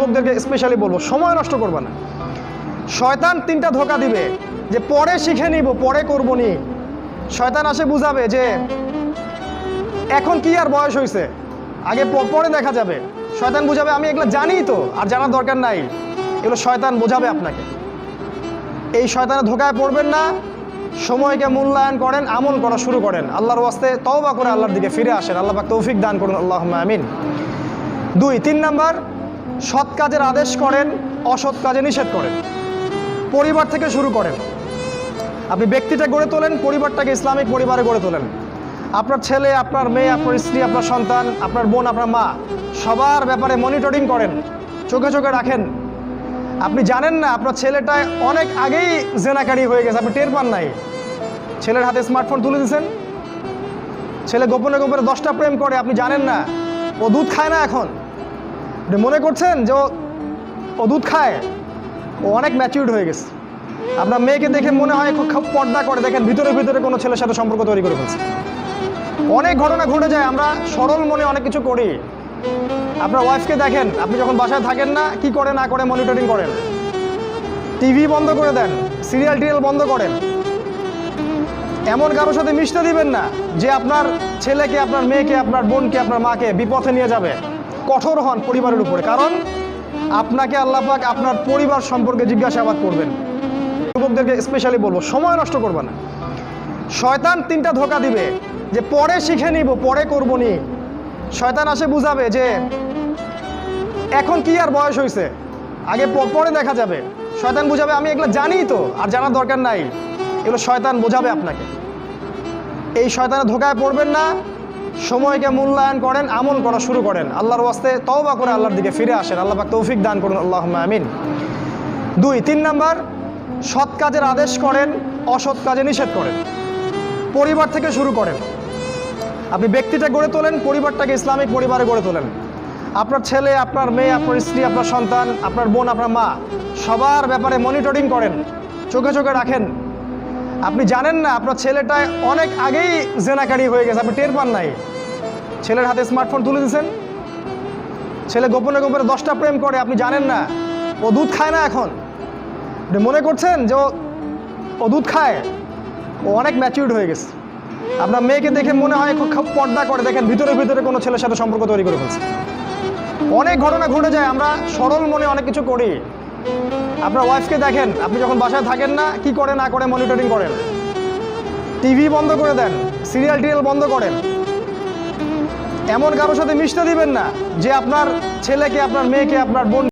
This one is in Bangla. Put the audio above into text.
যুবকদেরকে স্পেশালি বলব, সময় নষ্ট করবে না। শয়তান তিনটা ধোকা দিবে, যে পরে শিখে নিব, পরে করব নি। শয়তান আসে বুঝাবে যে, এখন কি আর বয়স হয়েছে আগে পরে দেখা যাবে। শয়তান বুঝাবে, আমি এগুলো জানি তো, আর জানার দরকার নাই। এগুলো শয়তান বোঝাবে আপনাকে। এই শয়তানের ধোকায় পড়বেন না, সময়কে মূল্যায়ন করেন, আমল করা শুরু করেন। আল্লাহর ওয়াস্তে তওবা করে আল্লাহর দিকে ফিরে আসেন। আল্লাহ তৌফিক দান করুন। আল্লাহ আমিন। দুই, তিন নাম্বার সৎ কাজের আদেশ করেন, অসৎ কাজে নিষেধ করেন। পরিবার থেকে শুরু করেন। আপনি ব্যক্তিটা গড়ে তোলেন, পরিবারটাকে ইসলামিক পরিবারে গড়ে তোলেন। আপনার ছেলে, আপনার মেয়ে, আপনার স্ত্রী, আপনার সন্তান, আপনার বোন, আপনার মা, সবার ব্যাপারে মনিটরিং করেন, চোখে চোখে রাখেন। আপনি জানেন না, আপনার ছেলেটা অনেক আগেই জেনাকারি হয়ে গেছে, আপনি টের পান নাই। ছেলের হাতে স্মার্টফোন তুলে দিয়েছেন। ছেলে গোপনে গোপনে দশটা প্রেম করে, আপনি জানেন না, ও দুধ খায় না এখন। আপনি মনে করছেন যে ও- দুধ খায়? ও অনেক ম্যাচিউর্ড হয়ে গেছে। আপনার মেয়েকে দেখে মনে হয় খুব পর্দা করে। দেখেন, ভিতরে ভিতরে কোনো ছেলের সাথে সম্পর্ক তৈরি করে ফেলছে। অনেক ঘটনা ঘটে যায়, আমরা সরল মনে অনেক কিছু করি। আপনার ওয়াইফকে দেখেন, আপনি যখন বাসায় থাকেন না, কি করে না করে মনিটরিং করেন? টিভি বন্ধ করে দেন সিরিয়াল টিরিয়াল বন্ধ করেন। এমন কারোর সাথে মিশতে দিবেন না, যে আপনার ছেলেকে, আপনার মেয়েকে, আপনার বোনকে, আপনার মাকে বিপথে নিয়ে যাবে। কঠোর হন পরিবারের উপরে। কারণ আপনাকে আল্লাহ পাক আপনার পরিবার সম্পর্কে জিজ্ঞাসাবাদ করবেন। যুবকদেরকে স্পেশালি বলব, সময় নষ্ট করবে না। শয়তান তিনটা ধোকা দিবে, যে পরে শিখে নিব, পরে করব নি। শয়তান আসে বুঝাবে যে, এখন কি আর বয়স হয়েছে আগে পরে দেখা যাবে। শয়তান বুঝাবে, আমি এগুলো জানি তো, আর জানার দরকার নাই। এগুলো শয়তান বোঝাবে আপনাকে। এই শয়তানের ধোকায় পড়বেন না। সময়কে মূল্যায়ন করেন, আমল করা শুরু করেন। আল্লাহর ওয়াস্তে তওবা করে আল্লাহর দিকে ফিরে আসেন। আল্লাহ পাক তৌফিক দান করুন। আল্লাহ আমিন। দুই, তিন নাম্বার, সৎ কাজের আদেশ করেন, অসৎ কাজে নিষেধ করেন। পরিবার থেকে শুরু করেন। আপনি ব্যক্তিটা গড়ে তোলেন, পরিবারটাকে ইসলামিক পরিবারে গড়ে তোলেন। আপনার ছেলে, আপনার মেয়ে, আপনার স্ত্রী, আপনার সন্তান, আপনার বোন, আপনার মা, সবার ব্যাপারে মনিটরিং করেন। চোখে চোখে রাখেন। আপনি জানেন না, আপনার ছেলেটা অনেক আগেই জেনাকারি হয়ে গেছে, আপনি টের পান নাই। ছেলের হাতে স্মার্টফোন তুলে দিয়েছেন। ছেলে গোপনে গোপনে দশটা প্রেম করে, আপনি জানেন না, ও দুধ খায় না এখন। আপনি মনে করছেন যে ও- দুধ খায়? ও অনেক ম্যাচিউর্ড হয়ে গেছে। আপনার মেয়েকে দেখে মনে হয় খুব খুব পর্দা করে, দেখেন ভিতরে ভিতরে কোনো ছেলের সাথে সম্পর্ক তৈরি করে ফেলছে। অনেক ঘটনা ঘটে যায়, আমরা সরল মনে অনেক কিছু করি। আপনার ওয়াইফকে দেখেন, আপনি যখন বাসায় থাকেন না, কি করে না করে মনিটরিং করেন। টিভি বন্ধ করে দেন সিরিয়াল টিরিয়াল বন্ধ করেন। এমন কারোর সাথে মিশতে দিবেন না, যে আপনার ছেলেকে, আপনার মেয়েকে, আপনার বোন